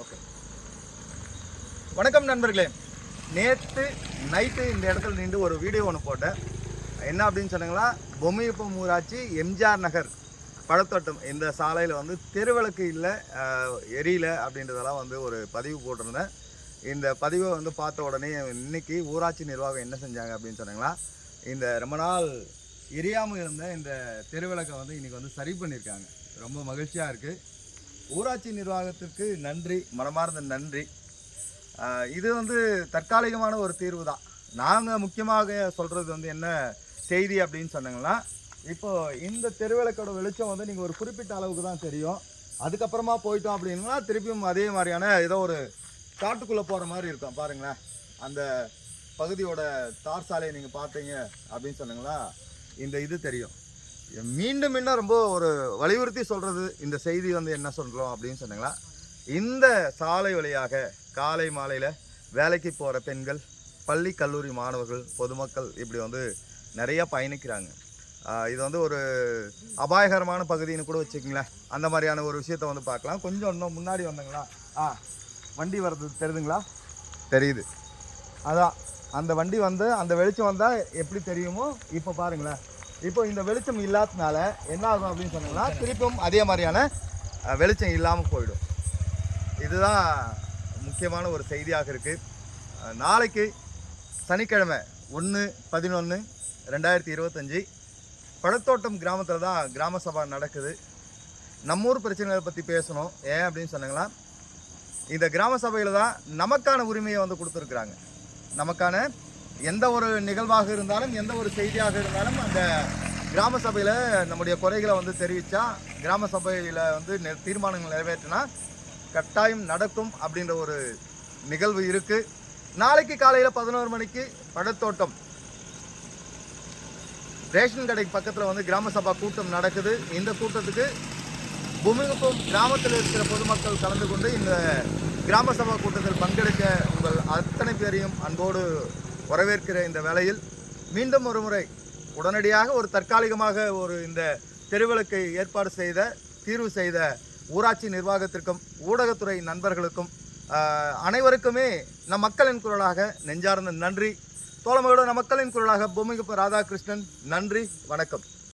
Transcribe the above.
Okay. வணக்கம் நண்பர்களே. நேற்று நைட்டு இந்த இடத்துல நின்று ஒரு வீடியோ ஒன்று போட்டேன். என்ன அப்படின்னு சொன்னாங்களா? பொம்மையப்பம் ஊராட்சி எம்ஜிஆர் நகர். பழத்தோட்டம் இந்த சாலையில் வந்து தெருவிளக்கு இல்லை எரியல அப்படின்றதெல்லாம் வந்து ஒரு பதிவு போட்டிருந்தேன். இந்த பதிவை வந்து பார்த்த உடனே இன்னைக்கு ஊராட்சி நிர்வாகம் என்ன செஞ்சாங்க அப்படின்னு சொன்னாங்களா? இந்த ரொம்ப நாள் எரியாமல் இருந்த இந்த தெருவிளக்கை வந்து இன்றைக்கி வந்து சரி பண்ணியிருக்காங்க. ரொம்ப மகிழ்ச்சியாக இருக்குது ஊராட்சி நிர்வாகத்திற்கு நன்றி மனமார்ந்த நன்றி. இது வந்து தற்காலிகமான ஒரு தீர்வு தான் நாங்கள் முக்கியமாக சொல்கிறது வந்து என்ன செய்தி அப்படின்னு சொன்னாங்கன்னா இப்போ இந்த தெருவிளக்கோட வெளிச்சம் வந்து நீங்கள் ஒரு குறிப்பிட்ட அளவுக்கு தான் தெரியும். அதுக்கப்புறமா போயிட்டோம் அப்படின்னா திருப்பியும் அதே மாதிரியான ஏதோ ஒரு காட்டுக்குள்ளே போகிற மாதிரி இருக்கும். பாருங்களேன். அந்த பகுதியோட தார் சாலையை நீங்கள் பார்த்தீங்க அப்படின்னு சொன்னீங்களா? இந்த இது தெரியும். மீண்டும் மீண்டும் ரொம்ப ஒரு வலியுறுத்தி சொல்கிறது இந்த செய்தி வந்து என்ன சொல்கிறோம் அப்படின்னு சொன்னீங்களா? இந்த சாலை வழியாக காலை மாலையில் வேலைக்கு போகிற பெண்கள் பள்ளி கல்லூரி மாணவர்கள் பொதுமக்கள் இப்படி வந்து நிறையா பயணிக்கிறாங்க. இது வந்து ஒரு அபாயகரமான பகுதின்னு கூட வச்சுக்கோங்களேன். அந்த மாதிரியான ஒரு விஷயத்த வந்து பார்க்கலாம். கொஞ்சம் இன்னும் முன்னாடி வந்தங்களா? ஆ வண்டி வர்றது தெரியுதுங்களா தெரியுது. அதான் அந்த வண்டி வந்து அந்த வெளிச்சம் வந்தால் எப்படி தெரியுமோ இப்போ பாருங்களேன். இப்போ இந்த வெளிச்சம் இல்லாததுனால என்ன ஆகும் அப்படின்னு சொன்னீங்கன்னா திருப்பும் அதே மாதிரியான வெளிச்சம் இல்லாமல் போயிடும். இதுதான் முக்கியமான ஒரு செய்தியாக இருக்குது நாளைக்கு சனிக்கிழமை ஒன்று பதினொன்று ரெண்டாயிரத்தி இருபத்தஞ்சி பழத்தோட்டம் கிராமத்தில் தான் கிராம சபா நடக்குது. நம்மூர் பிரச்சனைகளை பற்றி பேசணும். ஏன் அப்படின்னு சொன்னாங்கன்னா இந்த கிராம சபையில் தான் நமக்கான உரிமையை வந்து கொடுத்துருக்குறாங்க. நமக்கான எந்த ஒரு நிகழ்வாக இருந்தாலும் எந்த ஒரு செய்தியாக இருந்தாலும் அந்த கிராம சபையில் நம்முடைய குறைகளை வந்து தெரிவித்தா கிராம சபையில் வந்து நெ- தீர்மானங்கள் நிறைவேற்றினா கட்டாயம் நடக்கும் அப்படின்ற ஒரு நிகழ்வு இருக்குது நாளைக்கு காலையில் பதினோரு மணிக்கு படத்தோட்டம். ரேஷன் கடைக்கு பக்கத்தில் வந்து கிராம சபா கூட்டம் நடக்குது. இந்த கூட்டத்துக்கு பூமிகுப்பம் கிராமத்தில் இருக்கிற பொதுமக்கள் கலந்து கொண்டு இந்த கிராம சபா கூட்டத்தில் பங்கெடுக்க உங்கள் அத்தனை பேரையும் அன்போடு வரவேற்கிற இந்த வேளையில் மீண்டும் ஒரு முறை உடனடியாக ஒரு தற்காலிகமாக ஒரு இந்த தெருவிளக்கை ஏற்பாடு செய்த தீர்வு செய்த ஊராட்சி நிர்வாகத்திற்கும் ஊடகத்துறை நண்பர்களுக்கும் அனைவருக்குமே நம் மக்களின் குரலாக நெஞ்சார்ந்த நன்றி. தோழமையோடு நம் மக்களின் குரலாக பூமிகுப்ப ராதாகிருஷ்ணன் நன்றி வணக்கம்.